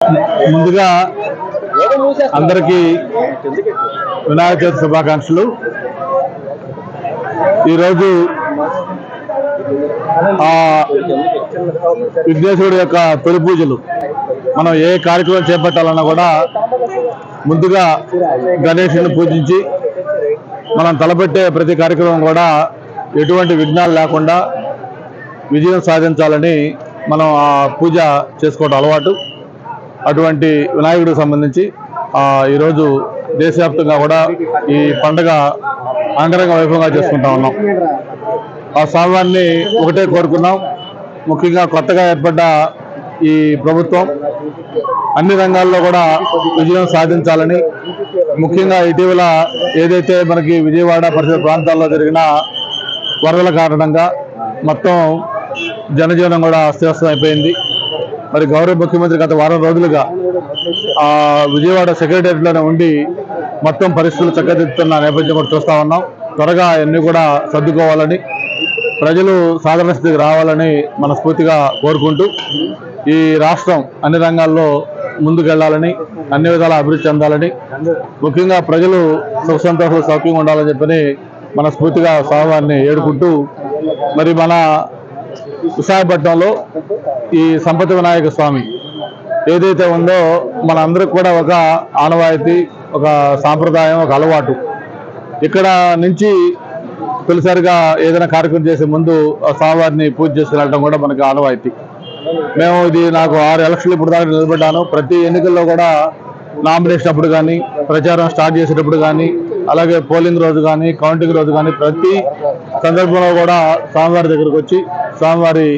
ముందుగా అందరికీ వినాయక చవితి శుభాకాంక్షలు. ఈరోజు ఆ విఘ్నేశ్వరుడు యొక్క తొలి పూజలు మనం ఏ కార్యక్రమం చేపట్టాలన్నా కూడా ముందుగా గణేషుని పూజించి మనం తలపెట్టే ప్రతి కార్యక్రమం కూడా ఎటువంటి విఘ్నాలు లేకుండా విజయం సాధించాలని మనం ఆ పూజ చేసుకోవడం అలవాటు. అటువంటి వినాయకుడికి సంబంధించి ఈరోజు దేశవ్యాప్తంగా కూడా ఈ పండగ అంగరంగ వైభవంగా చేసుకుంటా ఉన్నాం. ఆ స్వామివారిని ఒకటే కోరుకున్నాం. ముఖ్యంగా కొత్తగా ఏర్పడ్డ ఈ ప్రభుత్వం అన్ని రంగాల్లో కూడా విజయం సాధించాలని ముఖ్యంగా ఇటీవల ఏదైతే మనకి విజయవాడ పరిసర ప్రాంతాల్లో జరిగిన వరదల కారణంగా మొత్తం జనజీవనం కూడా అస్తవ్యస్తం అయిపోయింది మరి గౌరవ ముఖ్యమంత్రి గత వారం రోజులుగా ఆ విజయవాడ సెక్రటేరియట్లోనే ఉండి మొత్తం పరిస్థితులు చక్కదిద్దుతున్న నేపథ్యం కూడా చూస్తా ఉన్నాం. త్వరగా అన్నీ కూడా సర్దుకోవాలని ప్రజలు సాధారణ స్థితికి రావాలని మనస్ఫూర్తిగా కోరుకుంటూ ఈ రాష్ట్రం అన్ని రంగాల్లో ముందుకెళ్ళాలని అన్ని విధాల అభివృద్ధి చెందాలని ముఖ్యంగా ప్రజలు సుఖ సంతోషాలు సౌఖ్యంగా ఉండాలని చెప్పని మనస్ఫూర్తిగా స్వామివారిని ఏడుకుంటూ మరి మన విశాఖపట్నంలో ఈ సంపతి వినాయక స్వామి ఏదైతే ఉందో మన అందరికి కూడా ఒక ఆనవాయితీ ఒక సాంప్రదాయం ఒక అలవాటు. ఇక్కడ నుంచి తొలిసారిగా ఏదైనా కార్యక్రమం చేసే ముందు ఆ స్వామివారిని పూజ చేసుకెళ్ళడం కూడా మనకి ఆనవాయితీ. మేము ఇది నాకు ఆరు ఎలక్షన్లు ఇప్పుడు దాకా నిలబడ్డాను. ప్రతి ఎన్నికల్లో కూడా నామినేషన్ అప్పుడు కానీ ప్రచారం స్టార్ట్ చేసేటప్పుడు కానీ అలాగే పోలింగ్ రోజు కానీ కౌంటింగ్ రోజు కానీ ప్రతి సందర్భంలో కూడా స్వామివారి దగ్గరకు వచ్చి స్వామివారి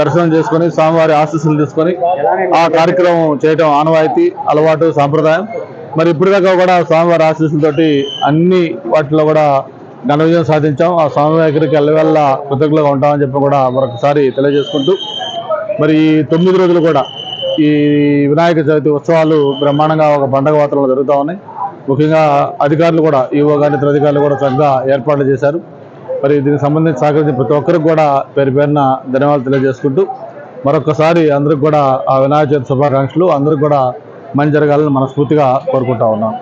దర్శనం చేసుకొని స్వామివారి ఆశీస్సులు తీసుకొని ఆ కార్యక్రమం చేయటం ఆనవాయితీ అలవాటు సాంప్రదాయం. మరి ఇప్పటిదాకా కూడా స్వామివారి ఆశీస్సులతోటి అన్ని వాటిలో కూడా ఘన విజయం సాధించాం. ఆ స్వామి దగ్గరికి వెళ్ళవల్ల కృతజ్ఞతగా ఉంటామని చెప్పి కూడా మరొకసారి తెలియజేసుకుంటూ మరి ఈ తొమ్మిది రోజులు కూడా ఈ వినాయక చవితి ఉత్సవాలు బ్రహ్మాండంగా ఒక పండగ వాతావరణంలో జరుగుతూ ఉన్నాయి. ముఖ్యంగా అధికారులు కూడా ఈవో కానీ ఇతర అధికారులు కూడా చక్కగా ఏర్పాట్లు చేశారు. మరి దీనికి సంబంధించి సహకరించిన ప్రతి ఒక్కరికి కూడా పేరు పేరున ధన్యవాదాలు తెలియజేసుకుంటూ మరొకసారి అందరికి కూడా ఆ వినాయక చవితి శుభాకాంక్షలు. అందరికి కూడా మంచి జరగాలని మనస్ఫూర్తిగా కోరుకుంటా ఉన్నాం.